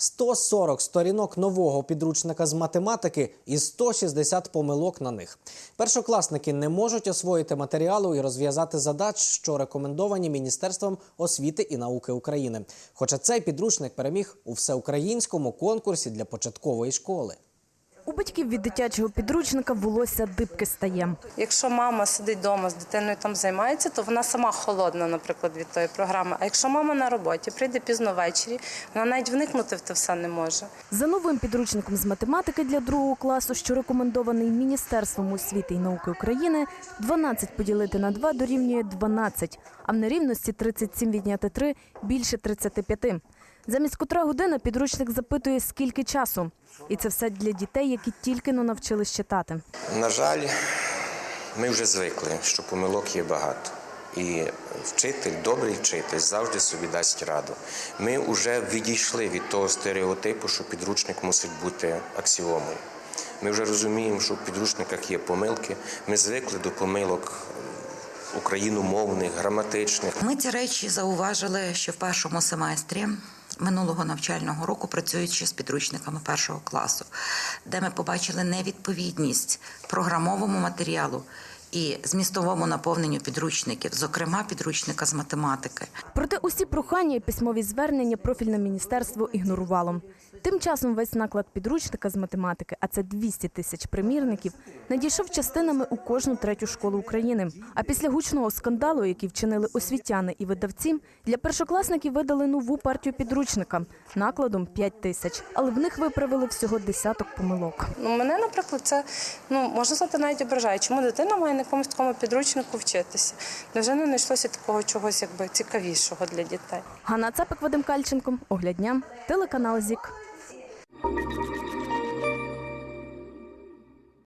140 сторінок нового підручника з математики і 160 помилок на них. Першокласники не можуть освоїти матеріалу і розв'язати задач, що рекомендовані Міністерством освіти і науки України. Хоча цей підручник переміг у всеукраїнському конкурсі для початкової школи. У батьків від дитячого підручника волосся дибки стає. Якщо мама сидить вдома з дитиною там займається, то вона сама холодна, наприклад, від тої програми. А якщо мама на роботі прийде пізно ввечері, вона навіть вникнути в те все не може. За новим підручником з математики для другого класу, що рекомендований Міністерством освіти і науки України, 12 поділити на 2 дорівнює 12, а в нерівності 37 відняти 3 – більше 35. Замість котра година підручник запитує, скільки часу. І це все для дітей, які тільки но навчились читати. На жаль, ми вже звикли, що помилок є багато. І вчитель, добрий вчитель, завжди собі дасть раду. Ми вже відійшли від того стереотипу, що підручник мусить бути аксіомою. Ми вже розуміємо, що в підручниках є помилки. Ми звикли до помилок україномовних, граматичних. Ми ці речі зауважили ще в першому семестрі минулого навчального року, працюючи з підручниками першого класу, де ми побачили невідповідність програмовому матеріалу і змістовому наповненню підручників, зокрема підручника з математики. Проте усі прохання і письмові звернення профільне міністерство ігнорувало. Тим часом весь наклад підручника з математики, а це 200 тисяч примірників, надійшов частинами у кожну третю школу України. А після гучного скандалу, який вчинили освітяни і видавці, для першокласників видали нову партію підручника накладом 5 тисяч, але в них виправили всього десяток помилок. Ну, мене, наприклад, це ну можна сказати, навіть ображає. Чому дитина має на якомусь такому підручнику вчитися? Невже не знайшлося такого чогось якби цікавішого для дітей? Ганна Цапик, Вадим Кальченко, Оглядня, телеканал ЗІК.